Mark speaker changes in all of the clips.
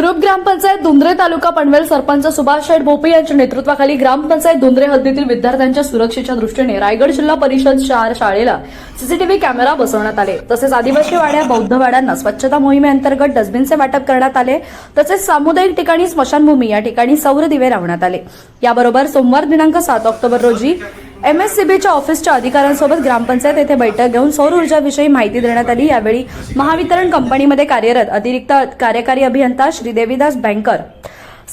Speaker 1: Group gram panchayat Dundre taluka Panvel sarpanch Subhash Sheth Bhope यांच्या नेतृत्वाखाली ग्रामपंचायत दुंद्रे हद्दीतील विद्यार्थ्यांच्या सुरक्षेच्या दृष्टीने रायगड जिल्हा परिषद चार शाळेला सीसीटीव्ही कॅमेरा बसवण्यात आले. तसेच आदिवासी वाड्या बौद्ध वाड्यांना स्वच्छता मोहिमेअंतर्गत डस्टबिनचे वाटप करण्यात आले. तसेच सामुदायिक ठिकाणी स्मशानभूमी या ठिकाणी सौर दिवे लावण्यात आले. याबरोबर सोमवार दिनांक सात ऑक्टोबर रोजी एम एस सी बीच्या ऑफिसच्या अधिकाऱ्यांसोबत ग्रामपंचायत येथे बैठक घेऊन सौर ऊर्जाविषयी माहिती देण्यात आली. यावेळी महावितरण कंपनीमध्ये कार्यरत अतिरिक्त कार्यकारी अभियंता श्री देवीदास बँकर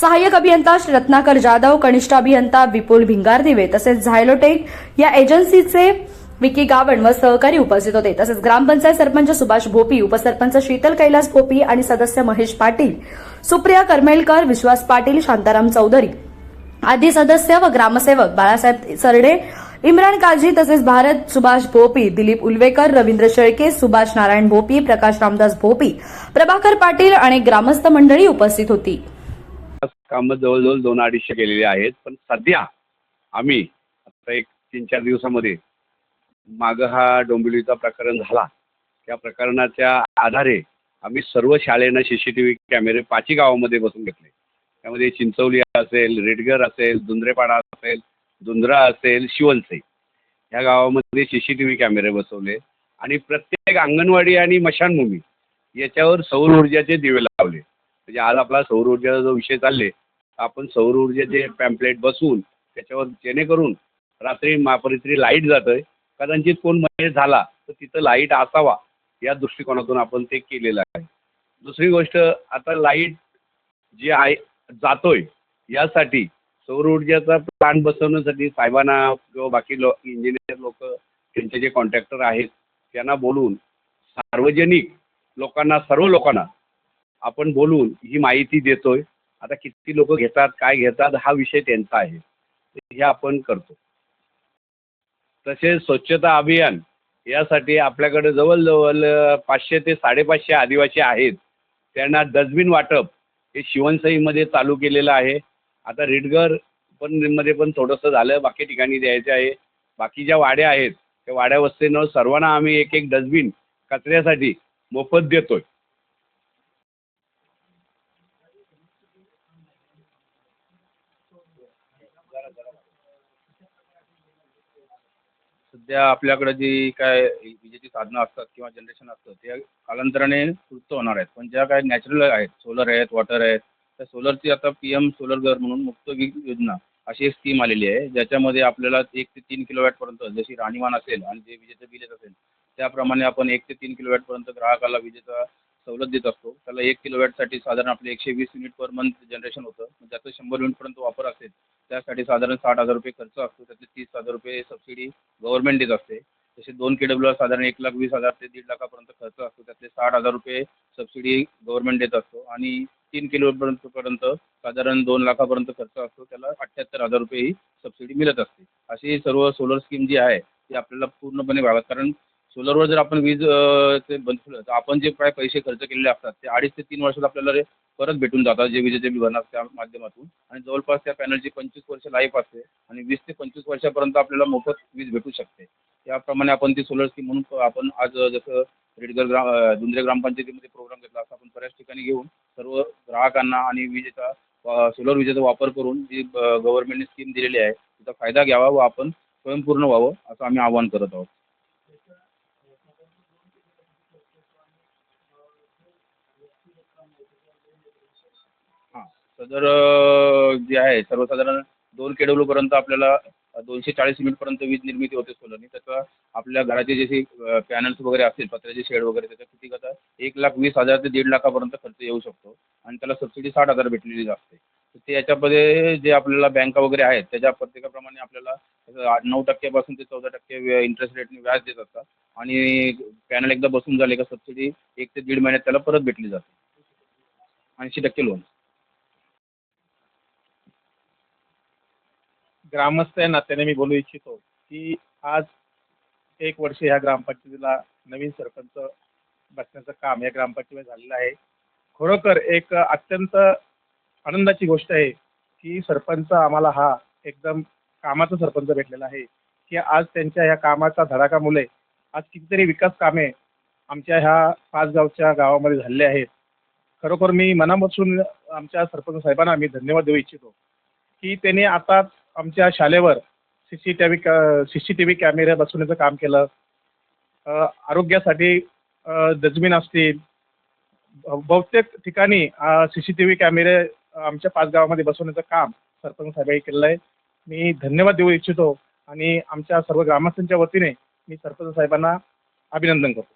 Speaker 1: सहाय्यक अभियंता श्री रत्नाकर जाधव कनिष्ठ अभियंता विपुल भिंगारदिवे तसेच झायलोटेक या एजन्सीचे विकी गावण व सहकारी उपस्थित होते. तसेच ग्रामपंचायत सरपंच सुभाष भोपी उपसरपंच शीतल कैलास भोपी आणि सदस्य महेश पाटील सुप्रिया करमेलकर विश्वास पाटील शांताराम चौधरी आदी सदस्य व ग्रामसेवक बाळासाहेब सरडे इम्रान काझी तसेच भारत सुभाष भोपी दिलीप उलवेकर रवींद्र शेळके सुभाष नारायण भोपी प्रकाश रामदास भोपी प्रभाकर पाटील आणि ग्रामस्थ मंडळी उपस्थित होती.
Speaker 2: कामं जवळजवळ दोन अडीचशे केलेले आहेत पण सध्या आम्ही आता एक तीन चार दिवसामध्ये मागं हा डोंबिवलीचा प्रकरण झाला. त्या प्रकरणाच्या आधारे आम्ही सर्व शाळेनं सी सी टी व्ही कॅमेरे पाचही गावामध्ये बसून घेतले. त्यामध्ये चिंचवली असेल रेडगर असेल धुंद्रेपाडा असेल धुंद्रा असेल शिवणसई ह्या गावामध्ये सी सी टी व्ही कॅमेरे बसवले. आणि प्रत्येक अंगणवाडी आणि मशानभूमी याच्यावर सौर ऊर्जाचे दिवे लावले. म्हणजे आज आपला सौर ऊर्जाचा जो विषय चालले आपण सौर ऊर्जेचे पॅम्पलेट बसवून त्याच्यावर जेणेकरून रात्री मापरित्री लाइट जातोय. कदाचित कोणमध्ये झाला तर तिथं लाइट असावा या दृष्टिकोनातून आपण ते केलेलं आहे. दुसरी गोष्ट आता लाइट जी आहे जातोय. यासाठी सौर ऊर्जेचा प्लांट बसवण्यासाठी साहेबांना किंवा बाकी लो इंजिनियर लोक त्यांचे जे कॉन्ट्रॅक्टर आहेत त्यांना बोलून सार्वजनिक लोकांना सर्व लोकांना आपण बोलून ही माहिती देतोय. आता किती लोक घेतात काय घेतात हा विषय त्यांचा आहे. हे आपण करतो. तसेच स्वच्छता अभियान यासाठी आपल्याकडे जवळजवळ पाचशे ते साडेपाचशे आदिवासी आहेत. त्यांना डस्टबिन वाटप हे शिवणसईमध्ये चालू केलेलं आहे. आता रेडगर पण मध्ये पण थोडंसं झालं बाकी ठिकाणी द्यायचं आहे. बाकी ज्या वाड्या आहेत त्या वाड्या वस्तीनं सर्वांना आम्ही एक एक डस्टबिन कचऱ्यासाठी मोफत देतोय.
Speaker 3: सध्या आपल्याकडे जी काय विजेची साधनं असतात किंवा जनरेशन असतं ते कालांतराने तृप्त होणार आहेत. पण ज्या काय नॅचरल आहेत सोलर आहेत वॉटर आहेत त्या सोलरची आता पी एम सोलर घर म्हणून मुक्त वीज योजना अशी एक स्कीम आलेली आहे ज्याच्यामध्ये आपल्याला एक ते तीन किलोवॅटपर्यंत जशी राहणीमान असेल आणि जे विजेचं बिल येत असेल त्याप्रमाणे आपण एक ते तीन किलोवॅटपर्यंत ग्राहकाला विजेचा सवलत देत असतो. त्याला एक किलोवॅटसाठी साधारण आपले एकशे वीस युनिट पर मंथ जनरेशन होतं. मग ज्याचं शंभर युनिटपर्यंत वापर असेल त्यासाठी साधारण साठ हजार रुपये खर्च असतो. त्यातले तीस हजार रुपये सबसिडी गव्हर्नमेंट देत असते. तसे दोन के डब्ल्यू साधारण एक लाख वीस हजार ते दीड लाखापर्यंत खर्च असतो. त्यातले साठ हजार रुपये सबसिडी गव्हर्नमेंट देत असतो. आणि तीन किलोपर्यंत पर्यंत साधारण दोन लाखापर्यंत खर्च असतो. त्याला अठ्ठ्याहत्तर हजार रुपये ही सबसिडी मिळत असते. अशी सर्व सोलर स्कीम जी आहे ती आपल्याला पूर्णपणे भागात कारण सोलरवर जर आपण वीज ते बनवलं तर आपण जे काय पैसे खर्च केलेले असतात ते अडीच ते तीन वर्षात आपल्याला ते परत भेटून जातात जे विजेचे बिल भरणार त्या माध्यमातून. आणि जवळपास त्या पॅनलची पंचवीस वर्ष लाईफ असते आणि वीस ते पंचवीस वर्षापर्यंत आपल्याला मोफत वीज भेटू शकते. त्याप्रमाणे आपण ती सोलर स्कीम म्हणून आपण आज जसं रेडगर ग्राम अं, दुंद्रे ग्रामपंचायतीमध्ये प्रोग्राम घेतला असं आपण बऱ्याच ठिकाणी घेऊन सर्व ग्राहकांना आणि विजेचा सोलर विजेचा वापर करून जी गव्हर्नमेंटने स्कीम दिलेली आहे त्याचा फायदा घ्यावा व आपण स्वयंपूर्ण व्हावं असं आम्ही आवाहन करत आहोत हां सदर जे आहे सर्वसाधारण दोन के आपल्याला दोनशे चाळीस युनिटपर्यंत वीज निर्मिती होते सोलरनी त्याचा आपल्या घराचे जसे पॅनल्स वगैरे असतील पत्र्याचे शेड वगैरे त्याचा किती आता एक लाख वीस हजार ते दीड लाखापर्यंत खर्च येऊ शकतो. आणि त्याला सबसिडी साठ हजार भेटलेली असते. तर ते याच्यामध्ये जे आपल्याला बँका वगैरे आहेत त्याच्या प्रत्येकाप्रमाणे आपल्याला आठ नऊ टक्क्यापासून ते चौदा टक्के इंटरेस्ट रेटने व्याज देत असतात आणि पॅनल एकदा बसून झाले का सबसिडी एक ते दीड महिन्यात त्याला परत भेटली जाते. ऐंशी टक्के लोन
Speaker 4: ग्रामस्थ या नात्याने मी बोलू इच्छितो की आज एक वर्ष ह्या ग्रामपंचायतीला नवीन सरपंच बसण्याचं काम या ग्रामपंचायतीमध्ये झालेलं आहे. खरोखर एक अत्यंत आनंदाची गोष्ट आहे की सरपंच आम्हाला हा एकदम कामाचा सरपंच भेटलेला आहे की आज त्यांच्या ह्या कामाचा धडाकामुळे आज कितीतरी विकास कामे आमच्या ह्या पाच गावच्या गावामध्ये झालेले आहेत. खरोखर मी मनापासून आमच्या सरपंच साहेबांना मी धन्यवाद देऊ इच्छितो की त्यांनी आता आमच्या शाळेवर C C T V C C T V कॅमेरे बसवण्याचं काम केलं. आरोग्यासाठी अ, डस्टबिन असतील. बहुतेक ठिकाणी सी सी टी व्ही कॅमेरे आमच्या पाच गावामध्ये बसवण्याचं काम सरपंच साहेबांनी केलेलं आहे. मी धन्यवाद देऊ इच्छितो आणि आमच्या सर्व ग्रामस्थांच्या वतीने मी सरपंच साहेबांना अभिनंदन करतो.